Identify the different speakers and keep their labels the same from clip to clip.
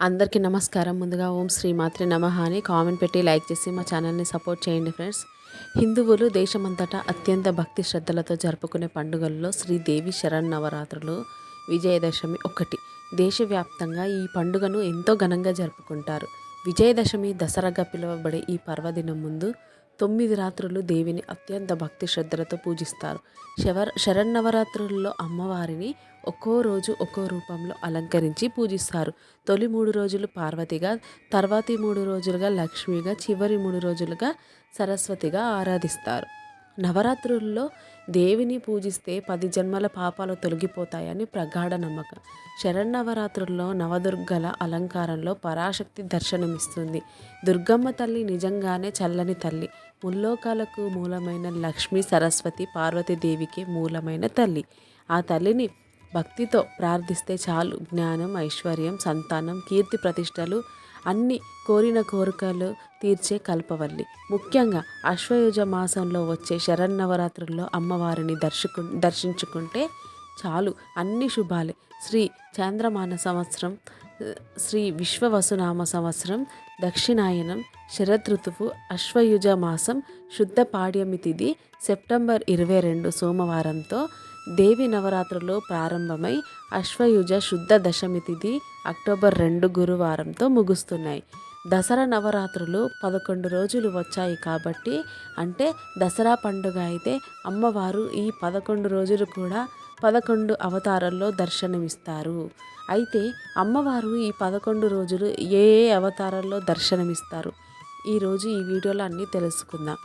Speaker 1: అందరికీ నమస్కారం. ముందుగా ఓం శ్రీ మాత్రే నమః అని కామెంట్ పెట్టి లైక్ చేసి మా ఛానల్ని సపోర్ట్ చేయండి ఫ్రెండ్స్. హిందువులు దేశమంతటా అత్యంత భక్తి శ్రద్ధలతో జరుపుకునే పండుగల్లో శ్రీదేవి శరన్నవరాత్రులు విజయదశమి ఒకటి. దేశవ్యాప్తంగా ఈ పండుగను ఎంతో ఘనంగా జరుపుకుంటారు. విజయదశమి దసరాగా పిలువబడే ఈ పర్వదినం ముందు తొమ్మిది రాత్రులు దేవిని అత్యంత భక్తి శ్రద్ధలతో పూజిస్తారు. శవ శరన్నవరాత్రుల్లో అమ్మవారిని ఒక్కో రోజు ఒక్కో రూపంలో అలంకరించి పూజిస్తారు. తొలి మూడు రోజులు పార్వతిగా తర్వాతి మూడు రోజులుగా లక్ష్మిగా చివరి మూడు రోజులుగా సరస్వతిగా ఆరాధిస్తారు. నవరాత్రుల్లో దేవిని పూజిస్తే పది జన్మల పాపాలు తొలగిపోతాయని ప్రగాఢ నమ్మకం. శరన్నవరాత్రుల్లో నవదుర్గల అలంకారంలో పరాశక్తి దర్శనమిస్తుంది. దుర్గమ్మ తల్లి నిజంగానే చల్లని తల్లి. ముల్లోకాలకు మూలమైన లక్ష్మి సరస్వతి పార్వతీదేవికి మూలమైన తల్లి. ఆ తల్లిని భక్తితో ప్రార్థిస్తే చాలు. జ్ఞానం ఐశ్వర్యం సంతానం కీర్తి ప్రతిష్టలు అన్ని కోరిన కోరికలు తీర్చే కల్పవల్లి. ముఖ్యంగా అశ్వయుజ మాసంలో వచ్చే శరన్నవరాత్రుల్లో అమ్మవారిని దర్శకు దర్శించుకుంటే చాలు అన్ని శుభాలే. శ్రీ చాంద్రమాన సంవత్సరం శ్రీ విశ్వవసునామ సంవత్సరం దక్షిణాయనం శరదృతువు అశ్వయుజ మాసం శుద్ధ పాడ్యమి తిది సెప్టెంబర్ ఇరవై రెండు సోమవారంతో దేవి నవరాత్రులు ప్రారంభమై అశ్వయుజ శుద్ధ దశమి తిథి అక్టోబర్ రెండు గురువారంతో ముగుస్తున్నాయి. దసరా నవరాత్రులు పదకొండు రోజులు వచ్చాయి కాబట్టి అంటే దసరా పండుగ అయితే అమ్మవారు ఈ పదకొండు రోజులు కూడా పదకొండు అవతారాల్లో దర్శనమిస్తారు. అయితే అమ్మవారు ఈ పదకొండు రోజులు ఏ ఏ అవతారాల్లో దర్శనమిస్తారు? ఈరోజు ఈ వీడియోలో అన్నీ తెలుసుకుందాం.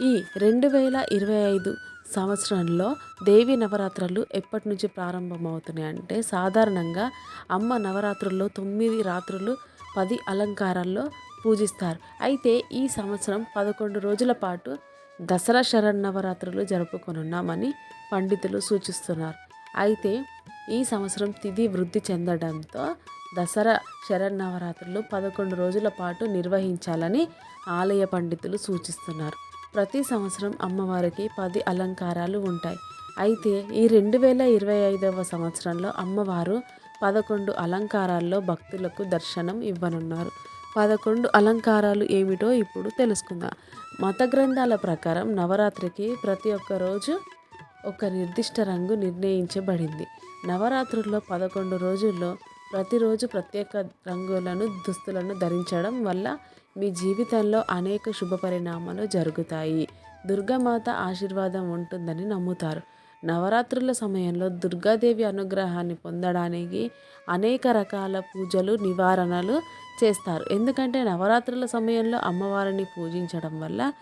Speaker 1: ఈ రెండు వేల ఇరవై ఐదు సంవత్సరంలో దేవి నవరాత్రులు ఎప్పటి నుంచి ప్రారంభమవుతున్నాయి అంటే సాధారణంగా అమ్మ నవరాత్రుల్లో తొమ్మిది రాత్రులు పది అలంకారాల్లో పూజిస్తారు. అయితే ఈ సంవత్సరం పదకొండు రోజుల పాటు దసరా శరన్నవరాత్రులు జరుపుకొనున్నామని పండితులు సూచిస్తున్నారు. అయితే ఈ సంవత్సరం తిథి వృద్ధి చెందడంతో దసరా శరన్నవరాత్రులు పదకొండు రోజుల పాటు నిర్వహించాలని ఆలయ పండితులు సూచిస్తున్నారు. ప్రతి సంవత్సరం అమ్మవారికి పది అలంకారాలు ఉంటాయి. అయితే ఈ రెండు వేల ఇరవై ఐదవ సంవత్సరంలో అమ్మవారు పదకొండు అలంకారాల్లో భక్తులకు దర్శనం ఇవ్వనున్నారు. పదకొండు అలంకారాలు ఏమిటో ఇప్పుడు తెలుసుకుందాం. మత గ్రంథాల ప్రకారం నవరాత్రికి ప్రతి ఒక్క రోజు ఒక నిర్దిష్ట రంగు నిర్ణయించబడింది. నవరాత్రుల్లో పదకొండు రోజుల్లో ప్రతిరోజు ప్రత్యేక రంగులను దుస్తులను ధరించడం వల్ల మీ జీవితంలో అనేక శుభ పరిణామాలు జరుగుతాయి. దుర్గామాత ఆశీర్వాదం ఉంటుందని నమ్ముతారు. నవరాత్రుల సమయంలో దుర్గాదేవి అనుగ్రహాన్ని పొందడానికి అనేక రకాల పూజలు నివారణలు చేస్తారు. ఎందుకంటే నవరాత్రుల సమయంలో అమ్మవారిని పూజించడం వల్ల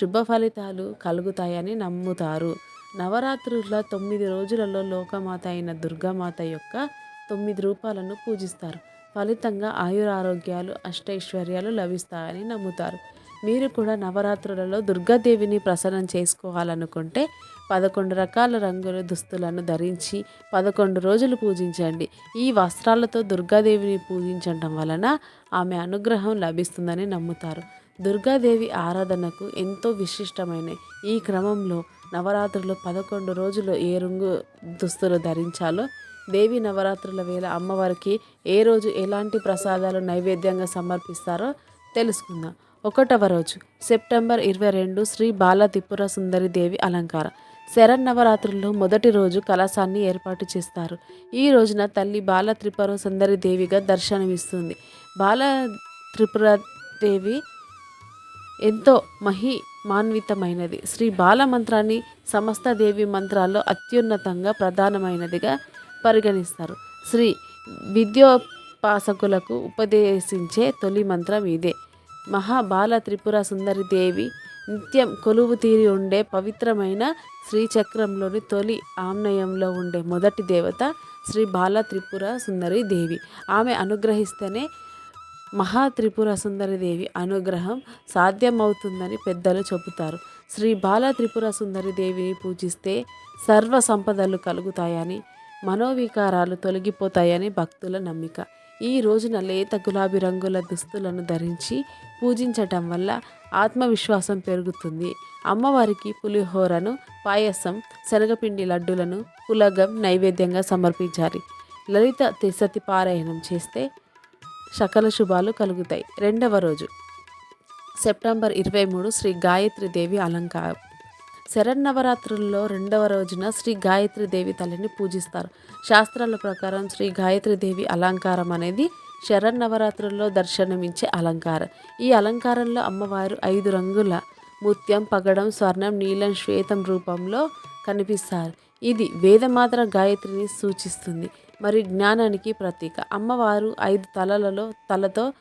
Speaker 1: శుభ ఫలితాలు కలుగుతాయని నమ్ముతారు. నవరాత్రుల తొమ్మిది రోజులలో లోకమాత అయిన దుర్గామాత యొక్క తొమ్మిది రూపాలను పూజిస్తారు. ఫలితంగా ఆయురారోగ్యాలు అష్టైశ్వర్యాలు లభిస్తాయని నమ్ముతారు. మీరు కూడా నవరాత్రులలో దుర్గాదేవిని ప్రసన్నం చేసుకోవాలనుకుంటే పదకొండు రకాల రంగుల దుస్తులను ధరించి పదకొండు రోజులు పూజించండి. ఈ వస్త్రాలతో దుర్గాదేవిని పూజించడం వలన ఆమె అనుగ్రహం లభిస్తుందని నమ్ముతారు. దుర్గాదేవి ఆరాధనకు ఎంతో విశిష్టమైన ఈ క్రమంలో నవరాత్రులు పదకొండు రోజులు ఏ రంగు దుస్తులు ధరించాలో దేవి నవరాత్రుల వేళ అమ్మవారికి ఏ రోజు ఎలాంటి ప్రసాదాలు నైవేద్యంగా సమర్పిస్తారో తెలుసుకుందాం. ఒకటవ రోజు సెప్టెంబర్ ఇరవై రెండు శ్రీ బాల త్రిపుర సుందరి దేవి అలంకారం. శరన్నవరాత్రుల్లో మొదటి రోజు కలశాన్ని ఏర్పాటు చేస్తారు. ఈ రోజున తల్లి బాల త్రిపుర సుందరి దేవిగా దర్శనమిస్తుంది. బాల త్రిపుర దేవి ఎంతో మహి మాన్వితమైనది శ్రీ బాల మంత్రాన్ని సమస్త దేవి మంత్రాల్లో అత్యున్నతంగా ప్రధానమైనదిగా పరిగణిస్తారు. శ్రీ విద్యోపాసకులకు ఉపదేశించే తొలి మంత్రం ఇదే. మహాబాల త్రిపుర సుందరి దేవి నిత్యం కొలువు తీరి ఉండే పవిత్రమైన శ్రీచక్రంలోని తొలి ఆమ్నయంలో ఉండే మొదటి దేవత శ్రీ బాల త్రిపుర సుందరి దేవి. ఆమె అనుగ్రహిస్తేనే మహా త్రిపుర సుందరి దేవి అనుగ్రహం సాధ్యమవుతుందని పెద్దలు చెబుతారు. శ్రీ బాల త్రిపుర సుందరి దేవిని పూజిస్తే సర్వ సంపదలు కలుగుతాయని మనోవికారాలు తొలగిపోతాయని భక్తుల నమ్మిక. ఈ రోజున లేత గులాబీ రంగుల దుస్తులను ధరించి పూజించటం వల్ల ఆత్మవిశ్వాసం పెరుగుతుంది. అమ్మవారికి పులిహోరను పాయసం శనగపిండి లడ్డులను పులగం నైవేద్యంగా సమర్పించాలి. లలిత తిసతి పారాయణం చేస్తే సకల శుభాలు కలుగుతాయి. రెండవ రోజు. సెప్టెంబర్ ఇరవై మూడు శ్రీ గాయత్రి దేవి అలంకారం. శరన్నవరాత్రుల్లో రెండవ రోజున శ్రీ గాయత్రి దేవి తల్లిని పూజిస్తారు. శాస్త్రాల ప్రకారం శ్రీ గాయత్రి దేవి అలంకారం అనేది శరన్నవరాత్రుల్లో దర్శనమిచ్చే అలంకారం. ఈ అలంకారంలో అమ్మవారు ఐదు రంగుల ముత్యం పగడం స్వర్ణం నీలం శ్వేతం రూపంలో కనిపిస్తారు. ఇది వేదమాత్ర గాయత్రిని సూచిస్తుంది. మరి జ్ఞానానికి ప్రతీక. అమ్మవారు ఐదు తలలలో తలతో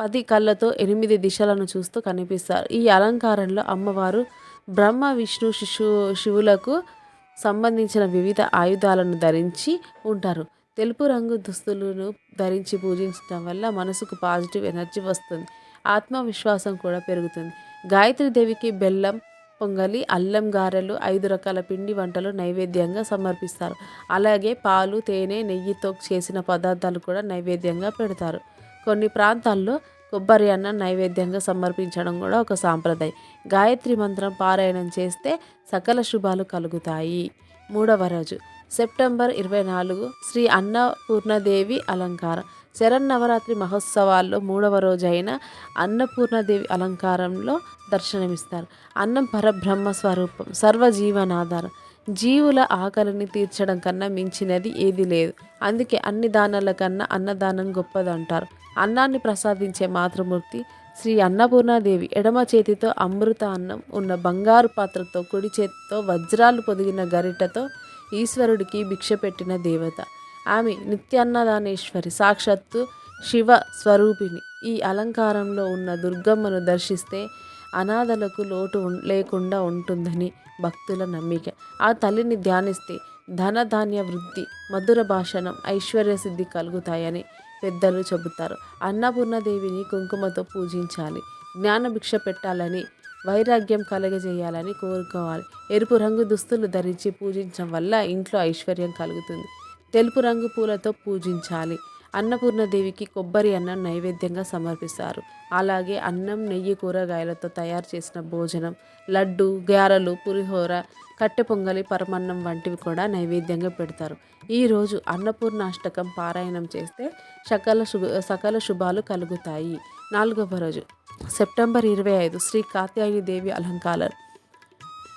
Speaker 1: పది కళ్ళతో ఎనిమిది దిశలను చూస్తూ కనిపిస్తారు. ఈ అలంకారంలో అమ్మవారు బ్రహ్మ విష్ణు శిశు శివులకు సంబంధించిన వివిధ ఆయుధాలను ధరించి ఉంటారు. తెలుపు రంగు దుస్తులను ధరించి పూజించడం వల్ల మనసుకు పాజిటివ్ ఎనర్జీ వస్తుంది. ఆత్మవిశ్వాసం కూడా పెరుగుతుంది. గాయత్రి దేవికి బెల్లం పొంగలి అల్లం గారెలు ఐదు రకాల పిండి వంటలు నైవేద్యంగా సమర్పిస్తారు. అలాగే పాలు తేనె నెయ్యితో చేసిన పదార్థాలు కూడా నైవేద్యంగా పెడతారు. కొన్ని ప్రాంతాల్లో కొబ్బరి అన్నం నైవేద్యంగా సమర్పించడం కూడా ఒక సాంప్రదాయం. గాయత్రి మంత్రం పారాయణం చేస్తే సకల శుభాలు కలుగుతాయి. మూడవ రోజు. సెప్టెంబర్ ఇరవై నాలుగు శ్రీ అన్నపూర్ణదేవి అలంకారం. శరన్నవరాత్రి మహోత్సవాల్లో మూడవ రోజైన అన్నపూర్ణదేవి అలంకారంలో దర్శనమిస్తారు. అన్నం పరబ్రహ్మ స్వరూపం సర్వజీవనాధారం. జీవుల ఆకలిని తీర్చడం కన్నా మించినది ఏది లేదు. అందుకే అన్ని దానాల కన్నా అన్నదానం గొప్పదంటారు. అన్నాన్ని ప్రసాదించే మాతృమూర్తి శ్రీ అన్నపూర్ణాదేవి. ఎడమ చేతితో అమృత అన్నం ఉన్న బంగారు పాత్రతో కుడి చేతితో వజ్రాలు పొదిగిన గరిటతో ఈశ్వరుడికి భిక్ష పెట్టిన దేవత. ఆమె నిత్యాన్నదానేశ్వరి సాక్షాత్తు శివ స్వరూపిణి ఈ అలంకారంలో ఉన్న దుర్గమ్మను దర్శిస్తే అనాథలకు లోటు లేకుండా ఉంటుందని భక్తుల నమ్మిక. ఆ తల్లిని ధ్యానిస్తే ధనధాన్య వృద్ధి మధుర భాషణం ఐశ్వర్య సిద్ధి కలుగుతాయని పెద్దలు చెబుతారు. అన్నపూర్ణదేవిని కుంకుమతో పూజించాలి. జ్ఞానభిక్ష పెట్టాలని వైరాగ్యం కలగజేయాలని కోరుకోవాలి. ఎరుపు రంగు దుస్తులు ధరించి పూజించడం వల్ల ఇంట్లో ఐశ్వర్యం కలుగుతుంది. తెలుపు రంగు పూలతో పూజించాలి. అన్నపూర్ణదేవికి కొబ్బరి అన్నం నైవేద్యంగా సమర్పిస్తారు. అలాగే అన్నం నెయ్యి కూరగాయలతో తయారు చేసిన భోజనం లడ్డు గారెలు పులిహోర కట్టె పొంగలి పరమన్నం వంటివి కూడా నైవేద్యంగా పెడతారు. ఈరోజు అన్నపూర్ణాష్టకం పారాయణం చేస్తే సకల శుభ సకల శుభాలు కలుగుతాయి. నాలుగవ రోజు సెప్టెంబర్ ఇరవై ఐదు శ్రీ కాత్యాయని దేవి అలంకారం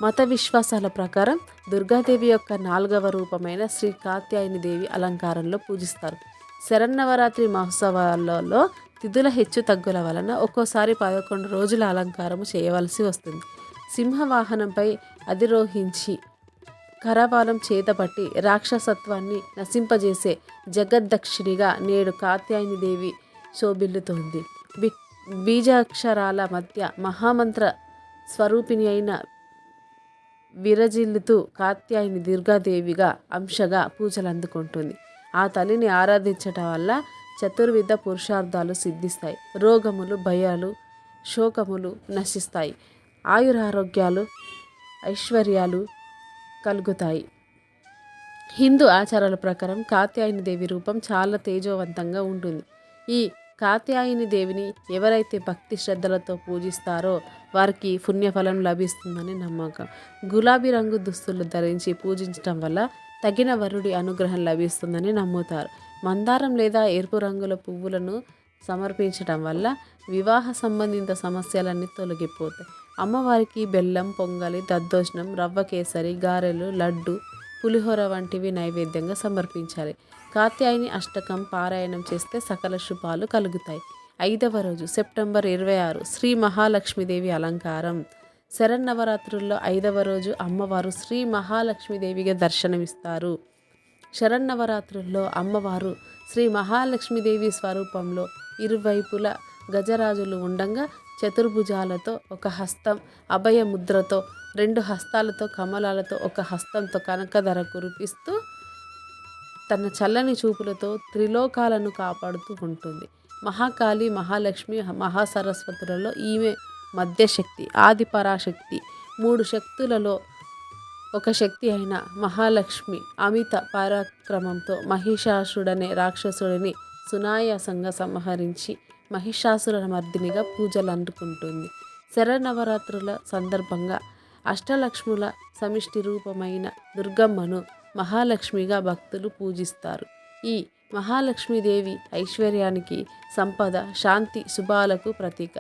Speaker 1: మత విశ్వాసాల ప్రకారం దుర్గాదేవి యొక్క నాలుగవ రూపమైన శ్రీ కాత్యాయని దేవి అలంకారంలో పూజిస్తారు. శరన్నవరాత్రి మహోత్సవాలలో తిథుల హెచ్చు తగ్గుల వలన ఒక్కోసారి పదకొండు రోజుల అలంకారము చేయవలసి వస్తుంది. సింహవాహనంపై అధిరోహించి కరవాలం చేతపట్టి రాక్షసత్వాన్ని నశింపజేసే జగద్దక్షిణిగా నేడు కాత్యాయనిదేవి శోభిల్లుతోంది. బి బీజాక్షరాల మధ్య మహామంత్ర స్వరూపిణి అయిన విరజిల్లుతూ కాత్యాయని దుర్గాదేవిగా అంశగా పూజలు అందుకుంటుంది. ఆ తల్లిని ఆరాధించటం వల్ల చతుర్విధ పురుషార్థాలు సిద్ధిస్తాయి. రోగములు భయాలు శోకములు నశిస్తాయి. ఆయురారోగ్యాలు ఐశ్వర్యాలు కలుగుతాయి. హిందూ ఆచారాల ప్రకారం కాత్యాయని దేవి రూపం చాలా తేజోవంతంగా ఉంటుంది. ఈ కాత్యాయని దేవిని ఎవరైతే భక్తి శ్రద్ధలతో పూజిస్తారో వారికి పుణ్యఫలం లభిస్తుందని నమ్మకం. గులాబీ రంగు దుస్తులు ధరించి పూజించడం వల్ల తగిన వరుడి అనుగ్రహం లభిస్తుందని నమ్ముతారు. మందారం లేదా ఎరుపు రంగుల పువ్వులను సమర్పించడం వల్ల వివాహ సంబంధిత సమస్యలన్నీ తొలగిపోతాయి. అమ్మవారికి బెల్లం పొంగలి దద్దోజనం రవ్వ కేసరి గారెలు లడ్డు పులిహోర వంటివి నైవేద్యంగా సమర్పించాలి. కాత్యాయని అష్టకం పారాయణం చేస్తే సకల శుభాలు కలుగుతాయి. ఐదవ రోజు సెప్టెంబర్ ఇరవై ఆరు శ్రీ మహాలక్ష్మీదేవి అలంకారం. శరన్నవరాత్రుల్లో ఐదవ రోజు అమ్మవారు శ్రీ మహాలక్ష్మీదేవిగా దర్శనమిస్తారు. శరన్నవరాత్రుల్లో అమ్మవారు శ్రీ మహాలక్ష్మీదేవి స్వరూపంలో ఇరువైపుల గజరాజులు ఉండంగా చతుర్భుజాలతో ఒక హస్తం అభయ ముద్రతో రెండు హస్తాలతో కమలాలతో ఒక హస్తంతో కనకధర కురిపిస్తూ తన చల్లని చూపులతో త్రిలోకాలను కాపాడుతూ ఉంటుంది. మహాకాళి మహాలక్ష్మి మహాసరస్వతులలో ఈమె మధ్యశక్తి ఆది పరాశక్తి. మూడు శక్తులలో ఒక శక్తి అయిన మహాలక్ష్మి అమిత పరాక్రమంతో మహిషాసుడనే రాక్షసుడిని సునాయాసంగా సంహరించి మహిషాసుర మర్దినిగా పూజలు అందుకుంటుంది. శరనవరాత్రుల సందర్భంగా అష్టలక్ష్ముల సమిష్టి రూపమైన దుర్గమ్మను మహాలక్ష్మిగా భక్తులు పూజిస్తారు. ఈ మహాలక్ష్మీదేవి ఐశ్వర్యానికి సంపద శాంతి శుభాలకు ప్రతీక.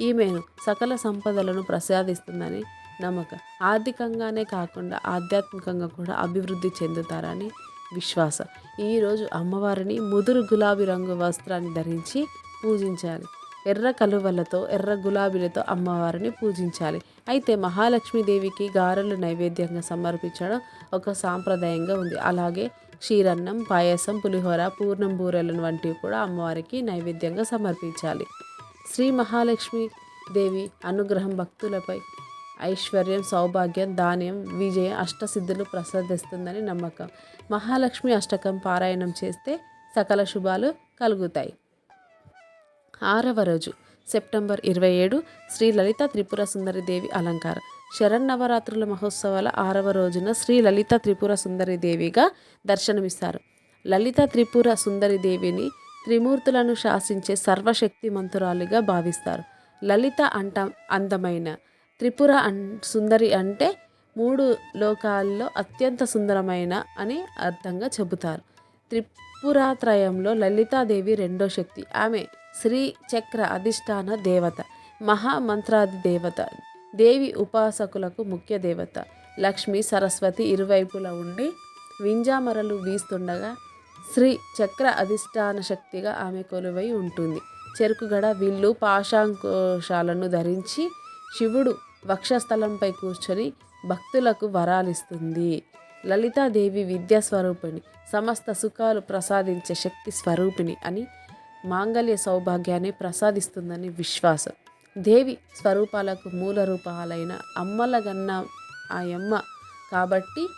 Speaker 1: ఈమెను సకల సంపదలను ప్రసాదిస్తుందని నమ్మకం. ఆర్థికంగానే కాకుండా ఆధ్యాత్మికంగా కూడా అభివృద్ధి చెందుతారని విశ్వాసం. ఈరోజు అమ్మవారిని ముదురు గులాబీ రంగు వస్త్రాన్ని ధరించి పూజించాలి. ఎర్ర కలువలతో ఎర్ర గులాబీలతో అమ్మవారిని పూజించాలి. అయితే మహాలక్ష్మీదేవికి గారెలు నైవేద్యంగా సమర్పించడం ఒక సాంప్రదాయంగా ఉంది. అలాగే క్షీరన్నం పాయసం పులిహోర పూర్ణం బూరెలను వంటివి కూడా అమ్మవారికి నైవేద్యంగా సమర్పించాలి. శ్రీ మహాలక్ష్మి దేవి అనుగ్రహం భక్తులపై ఐశ్వర్యం సౌభాగ్యం ధాన్యం విజయం అష్టసిద్ధులు ప్రసాదిస్తుందని నమ్మకం. మహాలక్ష్మి అష్టకం పారాయణం చేస్తే సకల శుభాలు కలుగుతాయి. ఆరవ రోజు సెప్టెంబర్ ఇరవై ఏడు శ్రీ లలిత త్రిపుర సుందరి దేవి అలంకారం. శరన్నవరాత్రుల మహోత్సవాల ఆరవ రోజున శ్రీ లలిత త్రిపుర సుందరి దేవిగా దర్శనమిస్తారు. లలిత త్రిపుర సుందరి దేవిని త్రిమూర్తులను శాసించే సర్వశక్తిమంతురాలిగా భావిస్తారు. లలిత అంట అందమైన త్రిపుర అన్ సుందరి అంటే మూడు లోకాల్లో అత్యంత సుందరమైన అని అర్థంగా చెబుతారు. త్రిపురాత్రయంలో లలితాదేవి రెండో శక్తి. ఆమె శ్రీ చక్ర అధిష్టాన దేవత మహామంత్రాది దేవత దేవి ఉపాసకులకు ముఖ్య దేవత. లక్ష్మి సరస్వతి ఇరువైపులా ఉండి వింజామరలు వీస్తుండగా శ్రీ చక్ర అధిష్టాన శక్తిగా ఆమె కొలువై ఉంటుంది. చెరుకుగడ విల్లు పాశాంకోశాలను ధరించి శివుడు వక్షస్థలంపై కూర్చొని భక్తులకు వరాలిస్తుంది. లలితాదేవి విద్యా స్వరూపిణి సమస్త సుఖాలు ప్రసాదించే శక్తి స్వరూపిణి అని మాంగళ్య సౌభాగ్యాన్ని ప్రసాదిస్తుందని విశ్వాసం. దేవి స్వరూపాలకు మూల రూపాలైన అమ్మలగన్న ఆ యమ్మ కాబట్టి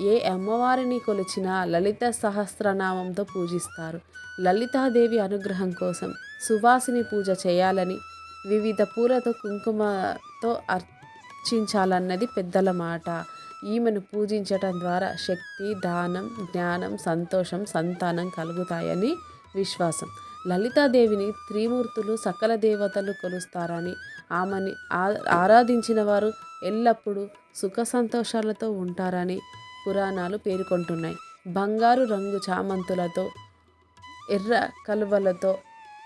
Speaker 1: ఏ అమ్మవారిని కొలిచినా లలిత సహస్రనామంతో పూజిస్తారు. లలితాదేవి అనుగ్రహం కోసం సువాసిని పూజ చేయాలని వివిధ పూలతో కుంకుమతో అర్చించాలన్నది పెద్దల మాట. ఈమెను పూజించటం ద్వారా శక్తి దానం జ్ఞానం సంతోషం సంతానం కలుగుతాయని విశ్వాసం. లలితాదేవిని త్రిమూర్తులు సకల దేవతలు కొలుస్తారని ఆమెని ఆరాధించిన వారు ఎల్లప్పుడూ సుఖ సంతోషాలతో ఉంటారని పురాణాలు పేర్కొంటున్నాయి. బంగారు రంగు చామంతులతో ఎర్ర కలువలతో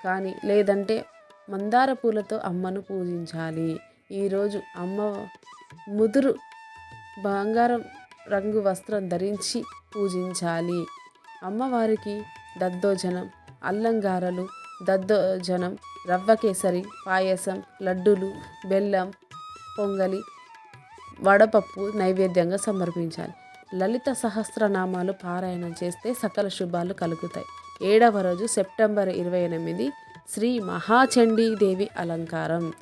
Speaker 1: కానీ లేదంటే మందార పూలతో అమ్మను పూజించాలి. ఈరోజు అమ్మ ముదురు బంగారం రంగు వస్త్రం ధరించి పూజించాలి. అమ్మవారికి దద్దోజనం అల్లంగారలు దద్దోజనం రవ్వ కేసరి పాయసం లడ్డూలు బెల్లం పొంగలి వడపప్పు నైవేద్యంగా సమర్పించాలి. లలిత సహస్రనామాలు పారాయణం చేస్తే సకల శుభాలు కలుగుతాయి. ఏడవ రోజు సెప్టెంబర్ ఇరవై ఎనిమిది శ్రీ మహాచండీదేవి అలంకారం.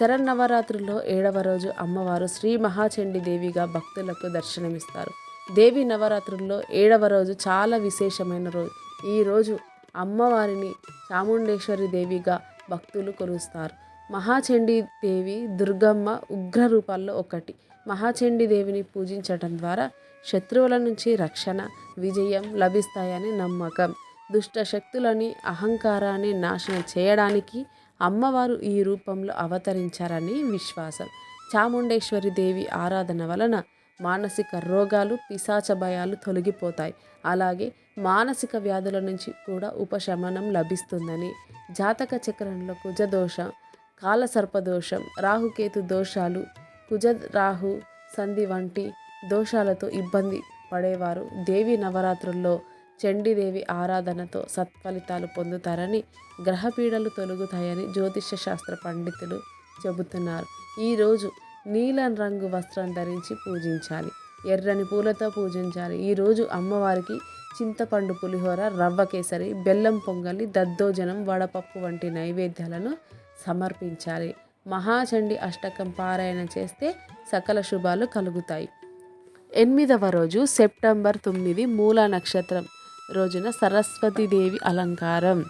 Speaker 1: శరన్నవరాత్రుల్లో ఏడవ రోజు అమ్మవారు శ్రీ మహాచండీ దేవిగా భక్తులకు దర్శనమిస్తారు. దేవి నవరాత్రుల్లో ఏడవ రోజు చాలా విశేషమైన రోజు ఈరోజు అమ్మవారిని చాముండేశ్వరి దేవిగా భక్తులు కొలుస్తారు. మహాచండీ దేవి దుర్గమ్మ ఉగ్ర రూపాల్లో ఒకటి. మహాచండీ దేవిని పూజించటం ద్వారా శత్రువుల నుంచి రక్షణ విజయం లభిస్తాయని నమ్మకం. దుష్ట శక్తులని అహంకారాన్ని నాశనం చేయడానికి అమ్మవారు ఈ రూపంలో అవతరించారని విశ్వాసం. చాముండేశ్వరి దేవి ఆరాధన వలన మానసిక రోగాలు పిశాచ భయాలు తొలగిపోతాయి. అలాగే మానసిక వ్యాధుల నుంచి కూడా ఉపశమనం లభిస్తుందని జాతక చక్రంలో కుజదోష కాలసర్పదోషం రాహుకేతు దోషాలు కుజ రాహు సంధి వంటి దోషాలతో ఇబ్బంది పడేవారు. దేవి నవరాత్రుల్లో చండీదేవి ఆరాధనతో సత్ఫలితాలు పొందుతారని గ్రహపీడలు తొలగుతాయని జ్యోతిష శాస్త్ర పండితులు చెబుతున్నారు. ఈరోజు నీలం రంగు వస్త్రం ధరించి పూజించాలి. ఎర్రని పూలతో పూజించాలి. ఈరోజు అమ్మవారికి చింతపండు పులిహోర రవ్వ కేసరి బెల్లం పొంగలి దద్దోజనం వడపప్పు వంటి నైవేద్యాలను సమర్పించాలి. మహాచండి అష్టకం పారాయణ చేస్తే సకల శుభాలు కలుగుతాయి. ఎనిమిదవ రోజు సెప్టెంబర్ తొమ్మిది మూల నక్షత్రం రోజున సరస్వతీదేవి అలంకారం.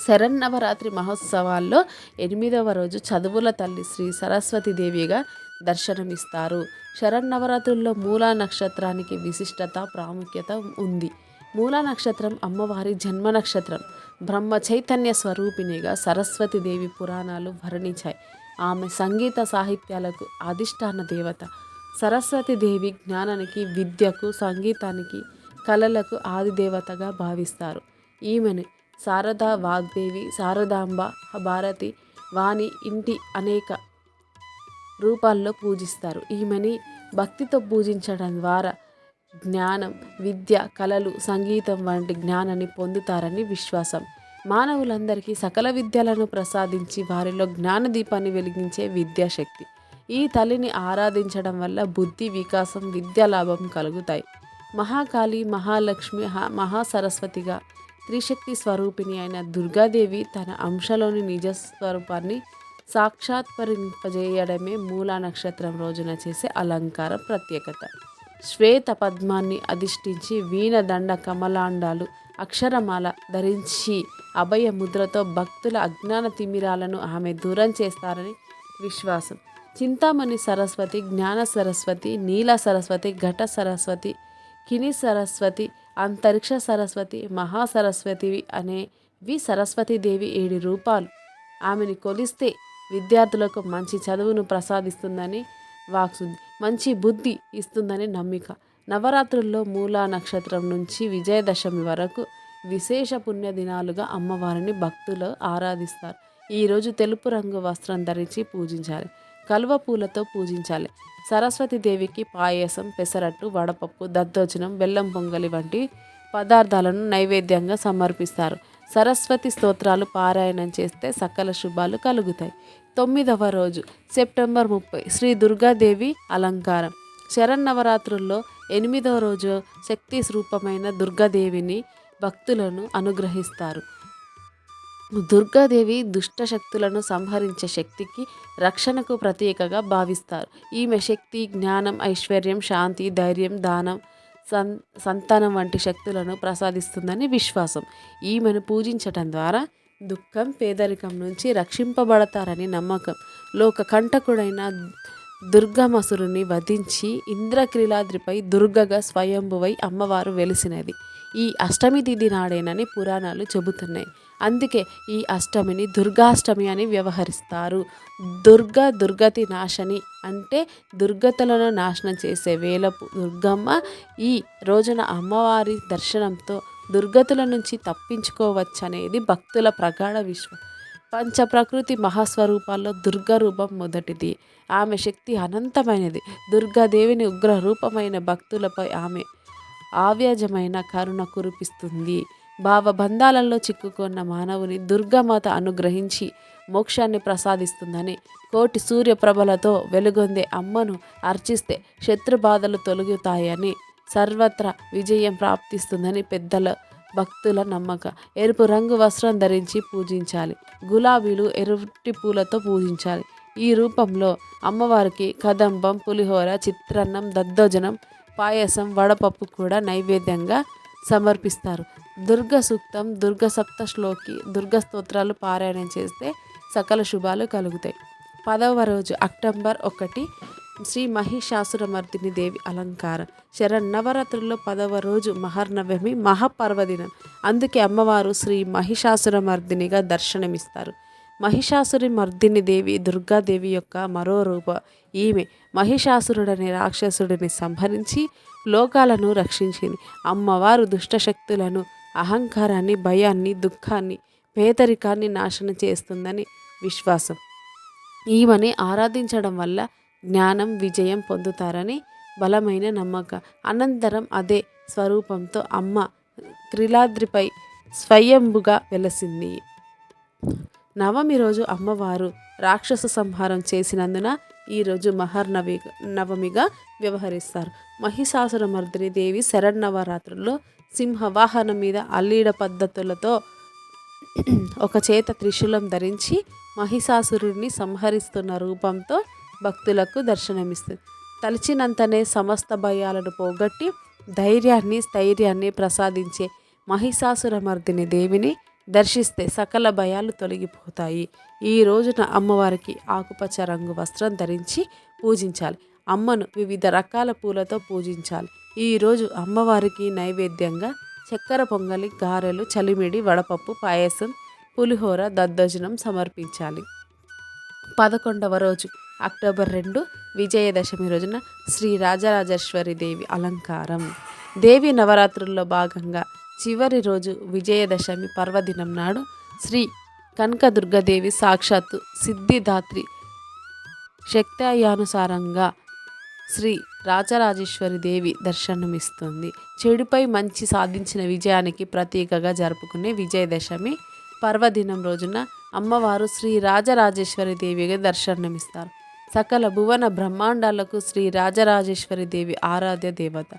Speaker 1: శరన్నవరాత్రి మహోత్సవాల్లో ఎనిమిదవ రోజు చదువుల తల్లి శ్రీ సరస్వతీదేవిగా దర్శనమిస్తారు. శరన్నవరాత్రుల్లో మూలా నక్షత్రానికి విశిష్టత ప్రాముఖ్యత ఉంది. మూలా నక్షత్రం అమ్మవారి జన్మ నక్షత్రం. బ్రహ్మ చైతన్య స్వరూపిణిగా సరస్వతీదేవి పురాణాలు వర్ణించాయి. ఆమె సంగీత సాహిత్యాలకు అధిష్టాన దేవత. సరస్వతీదేవి జ్ఞానానికి విద్యకు సంగీతానికి కళలకు ఆదిదేవతగా భావిస్తారు. ఈమెను శారదా వాగ్దేవి శారదాంబ భారతి వాణి ఇంటి అనేక రూపాల్లో పూజిస్తారు. ఈమెని భక్తితో పూజించడం ద్వారా జ్ఞానం విద్య కళలు సంగీతం వంటి జ్ఞానాన్ని పొందుతారని విశ్వాసం. మానవులందరికీ సకల విద్యలను ప్రసాదించి వారిలో జ్ఞాన దీపాన్ని వెలిగించే విద్యాశక్తి. ఈ తల్లిని ఆరాధించడం వల్ల బుద్ధి వికాసం విద్యా లాభం కలుగుతాయి. మహాకాళి మహాలక్ష్మి మహాసరస్వతిగా త్రిశక్తి స్వరూపిణి అయిన దుర్గాదేవి తన అంశలోని నిజ స్వరూపాన్ని సాక్షాత్కరింపజేయడమే మూలా నక్షత్రం రోజున చేసే అలంకార ప్రత్యేకత. శ్వేత పద్మాన్ని అధిష్ఠించి వీణ దండ కమలాండాలు అక్షరమాల ధరించి అభయ ముద్రతో భక్తుల అజ్ఞాన తిమిరాలను ఆమె దూరం చేస్తారని విశ్వాసం. చింతామణి సరస్వతి జ్ఞాన సరస్వతి నీల సరస్వతి ఘట సరస్వతి కిని సరస్వతి అంతరిక్ష సరస్వతి మహాసరస్వతి అనేవి సరస్వతీదేవి ఏడు రూపాలు. ఆమెని కొలిస్తే విద్యార్థులకు మంచి చదువును ప్రసాదిస్తుందని వాక్సుంది. మంచి బుద్ధి ఇస్తుందని నమ్మిక. నవరాత్రుల్లో మూలా నక్షత్రం నుంచి విజయదశమి వరకు విశేష పుణ్య దినాలుగా అమ్మవారిని భక్తులు ఆరాధిస్తారు. ఈరోజు తెలుపు రంగు వస్త్రం ధరించి పూజించాలి. కలువ పూలతో పూజించాలి. సరస్వతి దేవికి పాయసం పెసరట్టు వడపప్పు దద్దోజనం బెల్లం పొంగలి వంటి పదార్థాలను నైవేద్యంగా సమర్పిస్తారు. సరస్వతి స్తోత్రాలు పారాయణం చేస్తే సకల శుభాలు కలుగుతాయి. తొమ్మిదవ రోజు సెప్టెంబర్ ముప్పై శ్రీ దుర్గాదేవి అలంకారం. శరన్నవరాత్రుల్లో ఎనిమిదవ రోజు శక్తి స్వరూపమైన దుర్గాదేవిని భక్తులను అనుగ్రహిస్తారు. దుర్గాదేవి దుష్ట శక్తులను సంహరించే శక్తికి రక్షణకు ప్రతీకగా భావిస్తారు. ఈమె శక్తి జ్ఞానం ఐశ్వర్యం శాంతి ధైర్యం దానం సన్ సంతానం వంటి శక్తులను ప్రసాదిస్తుందని విశ్వాసం. ఈమెను పూజించటం ద్వారా దుఃఖం పేదరికం నుంచి రక్షింపబడతారని నమ్మకం. లోక కంటకుడైన దుర్గమసురుని వధించి ఇంద్రక్రీలాద్రిపై దుర్గగా స్వయంభువై అమ్మవారు వెలిసినది. ఈ అష్టమి తిథి నాడేనని పురాణాలు చెబుతున్నాయి. అందుకే ఈ అష్టమిని దుర్గాష్టమి అని వ్యవహరిస్తారు. దుర్గ దుర్గతి నాశని అంటే దుర్గతులను నాశనం చేసే వేలపు దుర్గమ్మ ఈ రోజున అమ్మవారి దర్శనంతో దుర్గతుల నుంచి తప్పించుకోవచ్చనేది భక్తుల ప్రగాఢ విశ్వం పంచ ప్రకృతి మహాస్వరూపాల్లో దుర్గ రూపం మొదటిది. ఆమె శక్తి అనంతమైనది. దుర్గాదేవిని ఉగ్ర రూపమైన భక్తులపై ఆమె ఆవ్యాజమైన కరుణ కురిపిస్తుంది. భావబంధాలలో చిక్కుకున్న మానవుని దుర్గామాత అనుగ్రహించి మోక్షాన్ని ప్రసాదిస్తుందని కోటి సూర్యప్రభలతో వెలుగొందే అమ్మను అర్చిస్తే శత్రుబాధలు తొలగుతాయని సర్వత్రా విజయం ప్రాప్తిస్తుందని పెద్దల భక్తుల నమ్మక. ఎరుపు రంగు వస్త్రం ధరించి పూజించాలి. గులాబీలు ఎరుటి పూలతో పూజించాలి. ఈ రూపంలో అమ్మవారికి కదంబం పులిహోర చిత్రాన్నం దద్దోజనం పాయసం వడపప్పు కూడా నైవేద్యంగా సమర్పిస్తారు. దుర్గ సూక్తం దుర్గ సప్త శ్లోకి దుర్గ స్తోత్రాలు పారాయణం చేస్తే సకల శుభాలు కలుగుతాయి. పదవ రోజు అక్టోబర్ ఒకటి శ్రీ మహిషాసురమర్దిని దేవి అలంకారం. శర నవరాత్రుల్లో పదవ రోజు మహర్నవమి మహాపర్వదినం. అందుకే అమ్మవారు శ్రీ మహిషాసురమర్దినిగా దర్శనమిస్తారు. మహిషాసురి మర్దిని దేవి దుర్గాదేవి యొక్క మరో రూప ఈమె. మహిషాసురుడనే రాక్షసుడిని సంహరించి లోకాలను రక్షించింది. అమ్మవారు దుష్టశక్తులను అహంకారాన్ని భయాన్ని దుఃఖాన్ని పేదరికాన్ని నాశనం చేస్తుందని విశ్వాసం. ఈమెని ఆరాధించడం వల్ల జ్ఞానం విజయం పొందుతారని బలమైన నమ్మకం. అనంతరం అదే స్వరూపంతో అమ్మ క్రిలాద్రిపై స్వయంభుగా వెలసింది. నవమి రోజు అమ్మవారు రాక్షస సంహారం చేసినందున ఈరోజు మహర్నవి నవమిగా వ్యవహరిస్తారు. మహిషాసురమర్దిని దేవి సింహ వాహనం మీద అల్లీడ పద్ధతులతో ఒక చేత త్రిశూలం ధరించి మహిషాసురుడిని సంహరిస్తున్న రూపంతో భక్తులకు దర్శనమిస్తుంది. తలిచినంతనే సమస్త భయాలను పోగొట్టి ధైర్యాన్ని స్థైర్యాన్ని ప్రసాదించే మహిషాసురమర్దిని దేవిని దర్శిస్తే సకల భయాలు తొలగిపోతాయి. ఈ రోజున అమ్మవారికి ఆకుపచ్చ రంగు వస్త్రం ధరించి పూజించాలి. అమ్మను వివిధ రకాల పూలతో పూజించాలి. ఈరోజు అమ్మవారికి నైవేద్యంగా చక్కెర పొంగలి గారెలు చలిమిడి వడపప్పు పాయసం పులిహోర దద్దోజనం సమర్పించాలి. పదకొండవ రోజు అక్టోబర్ రెండు విజయదశమి రోజున శ్రీ రాజరాజేశ్వరి దేవి అలంకారం. దేవి నవరాత్రుల్లో భాగంగా చివరి రోజు విజయదశమి పర్వదినం నాడు శ్రీ కనకదుర్గదేవి సాక్షాత్తు సిద్ధిదాత్రి శక్తాయానుసారంగా శ్రీ రాజరాజేశ్వరి దేవి దర్శనమిస్తుంది. చెడుపై మంచి సాధించిన విజయానికి ప్రతీకగా జరుపుకునే విజయదశమి పర్వదినం రోజున అమ్మవారు శ్రీ రాజరాజేశ్వరి దేవిగా దర్శనమిస్తారు. సకల భువన బ్రహ్మాండాలకు శ్రీ రాజరాజేశ్వరి దేవి ఆరాధ్య దేవత.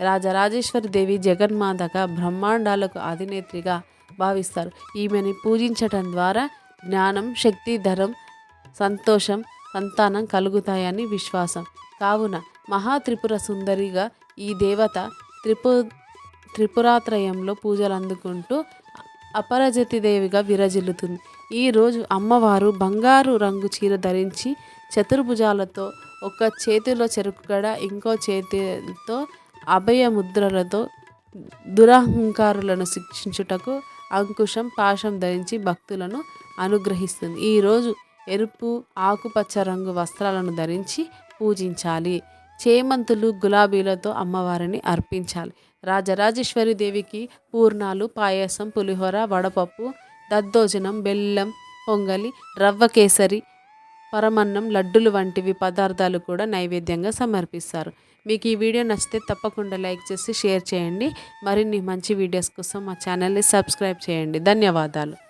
Speaker 1: రాజరాజేశ్వరి దేవి జగన్మాతగా బ్రహ్మాండాలకు అధినేత్రిగా భావిస్తారు. ఈమెని పూజించటం ద్వారా జ్ఞానం శక్తి ధరం సంతోషం సంతానం కలుగుతాయని విశ్వాసం. కావున మహాత్రిపుర సుందరిగా ఈ దేవత త్రిపు త్రిపురాత్రయంలో పూజలు అందుకుంటూ అపరజతి దేవిగా విరజిల్లుతుంది. ఈరోజు అమ్మవారు బంగారు రంగు చీర ధరించి చతుర్భుజాలతో ఒక చేతిలో చెరుకుగడ ఇంకో చేతితో అభయ ముద్రలతో దురహంకారులను శిక్షించుటకు అంకుశం పాశం ధరించి భక్తులను అనుగ్రహిస్తుంది. ఈరోజు ఎరుపు ఆకుపచ్చ రంగు వస్త్రాలను ధరించి పూజించాలి. చేమంతులు గులాబీలతో అమ్మవారిని అర్పించాలి. రాజరాజేశ్వరి దేవికి పూర్ణాలు పాయసం పులిహోర వడపప్పు దద్దోజనం బెల్లం పొంగలి రవ్వ కేసరి పరమన్నం లడ్డులు వంటివి పదార్థాలు కూడా నైవేద్యంగా సమర్పిస్తారు. మీకు ఈ వీడియో నచ్చితే తప్పకుండా లైక్ చేసి షేర్ చేయండి. మరిన్ని మంచి వీడియోస్ కోసం మా ఛానల్ని సబ్స్క్రైబ్ చేయండి. ధన్యవాదాలు.